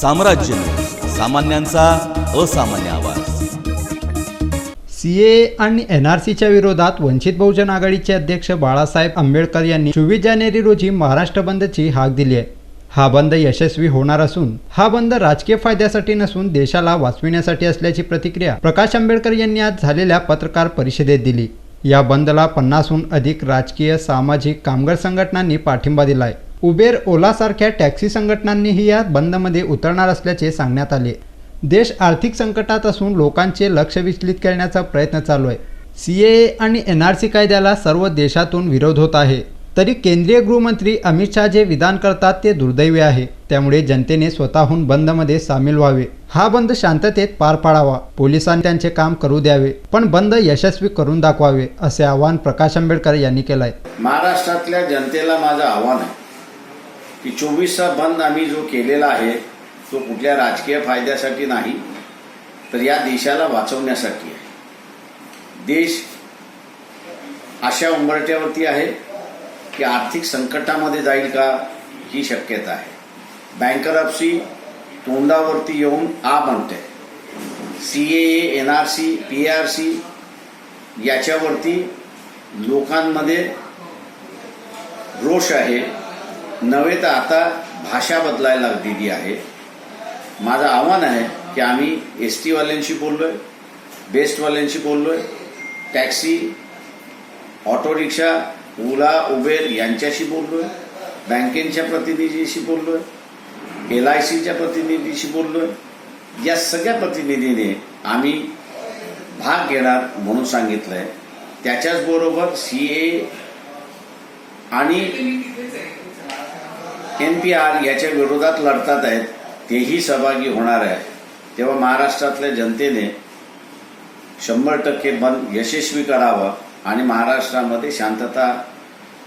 साम्राज्य सामान्यांचा असामान्य आवाज. सीए आणि एन आर सीच्या विरोधात वंचित बहुजन आघाडीचे अध्यक्ष बाळासाहेब आंबेडकर यांनी चोवीस जानेवारी रोजी महाराष्ट्र बंदची हाक दिली आहे. हा बंद यशस्वी होणार असून हा बंद राजकीय फायद्यासाठी नसून देशाला वाचविण्यासाठी असल्याची प्रतिक्रिया प्रकाश आंबेडकर यांनी आज झालेल्या पत्रकार परिषदेत दिली. या बंदला पन्नासहून अधिक राजकीय सामाजिक कामगार संघटनांनी पाठिंबा दिलाय. उबेर ओलासारख्या टॅक्सी संघटनांनीही या बंदमध्ये उतरणार असल्याचे सांगण्यात आले. देश आर्थिक संकटात असून लोकांचे लक्ष विचलित करण्याचा प्रयत्न चालू आहे. सी ए आणि एन आर सी कायद्याला सर्व देशातून विरोध होत आहे. तरी केंद्रीय गृहमंत्री अमित शहा जे विधान करतात ते दुर्दैवी आहे. त्यामुळे जनतेने स्वतःहून बंदमध्ये सामील व्हावे. हा बंद शांततेत पार पाडावा. पोलिसांनी त्यांचे काम करू द्यावे. पण बंद यशस्वी करून दाखवावे असे आवाहन प्रकाश आंबेडकर यांनी केलंय. महाराष्ट्रातल्या जनतेला माझं आव्हान आहे. की चोवीसचा बंद आम्ही जो केलेला आहे तो कुठल्या राजकीय फायद्यासाठी नाही तर या देशाला वाचवण्यासाठी आहे. देश अशा उंबरट्यावरती आहे की आर्थिक संकटामध्ये जाईल का ही शक्यता आहे. बँकरप्सी तोंडावरती येऊन आ म्हणते C A N R C P R C याच्यावरती लोकांमध्ये रोष आहे. नव्हे तर आता भाषा बदलायला लागलेली आहे. माझं आव्हान आहे की आम्ही एस टीवाल्यांशी बोललोय बेस्टवाल्यांशी बोललोय taxi auto rickshaw Ola Uber यांच्याशी बोललोय बँकेच्या प्रतिनिधीशी बोललोय एल आय सीच्या प्रतिनिधीशी बोललोय. या सगळ्या प्रतिनिधीने आम्ही भाग घेणार म्हणून सांगितलंय. आहे त्याच्याचबरोबर सी ए आणि एन पी आर याच्या विरोधात लढतात आहेत तेही सहभागी होणार आहे. तेव्हा महाराष्ट्रातल्या जनतेने शंभर टक्के बंद यशस्वी करावं आणि महाराष्ट्रामध्ये शांतता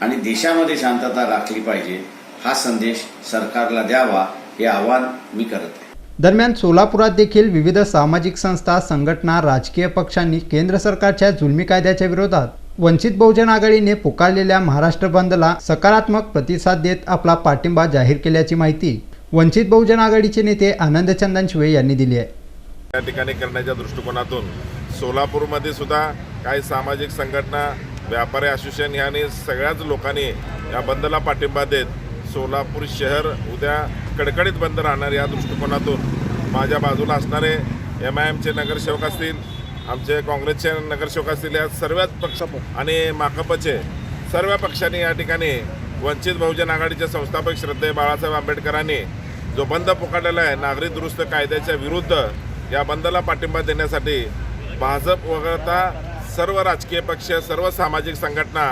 आणि देशामध्ये शांतता राखली पाहिजे हा संदेश सरकारला द्यावा हे आवाहन मी करत आहे. दरम्यान सोलापुरात देखील विविध सामाजिक संस्था संघटना राजकीय पक्षांनी केंद्र सरकारच्या जुलमी कायद्याच्या विरोधात वंचित बहुजन आघाडीने पुकारलेल्या महाराष्ट्र बंदला सकारात्मक प्रतिसाद देत आपला पाठिंबा जाहीर केल्याची माहिती वंचित बहुजन आघाडीचे नेते आनंद चंदन शिवे यांनी दिली आहे. या ठिकाणी करण्याच्या दृष्टिकोनातून सोलापूरमध्ये सुद्धा काही सामाजिक संघटना व्यापारी असोसिएशन ह्याने सगळ्याच लोकांनी या बंदला पाठिंबा देत सोलापूर शहर उद्या कडकडीत बंद राहणार या दृष्टिकोनातून. माझ्या बाजूला असणारे एम आय एमचे नगरसेवक असतील आमचे काँग्रेसचे नगरसेवक असतील या सर्वच पक्ष आणि माकपचे सर्व पक्षांनी या ठिकाणी वंचित बहुजन आघाडीचे संस्थापक श्रद्धे बाळासाहेब आंबेडकरांनी जो बंद पुकारलेला आहे नागरिक दुरुस्त कायद्याच्या विरुद्ध या बंदला पाठिंबा देण्यासाठी भाजप वगळता सर्व राजकीय पक्ष सर्व सामाजिक संघटना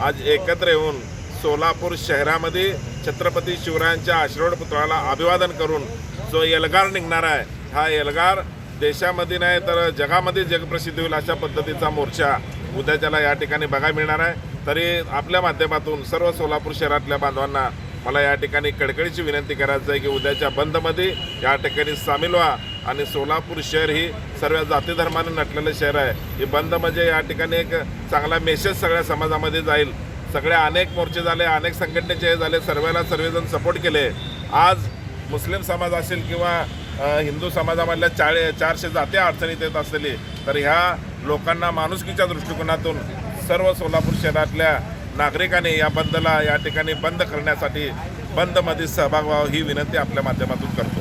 आज एकत्र येऊन सोलापूर शहरामध्ये छत्रपती शिवरायांच्या आशीर्वाद पुतळ्याला अभिवादन करून जो एल्गार निघणार आहे हा एल्गार देशामध्ये नाही तर जगामध्ये जगप्रसिद्ध होईल अशा पद्धतीचा मोर्चा उद्याच्याला या ठिकाणी बघायला मिळणार आहे. तरी आपल्या माध्यमातून सर्व सोलापूर शहरातल्या बांधवांना मला या ठिकाणी कडकडीची विनंती करायचं आहे की उद्याच्या बंदमध्ये या ठिकाणी सामील व्हा. आणि सोलापूर शहर ही सर्व जाती धर्माने नटलेलं शहर आहे. ही बंद म्हणजे या ठिकाणी एक चांगला मेसेज सगळ्या समाजामध्ये जाईल. सगळे अनेक मोर्चे झाले अनेक संघटनेचे हे झाले. सर्वेला सर्वजण सपोर्ट केले. आज मुस्लिम समाज असेल किंवा हिंदू समाजामधल्या चाळे चारशे जात्या अडचणीत येत असलेली तर ह्या लोकांना माणुसकीच्या दृष्टिकोनातून सर्व सोलापूर शहरातल्या नागरिकांनी या बंदला या ठिकाणी बंद करण्यासाठी बंदमध्ये सहभाग व्हावा ही विनंती आपल्या माध्यमातून करतो.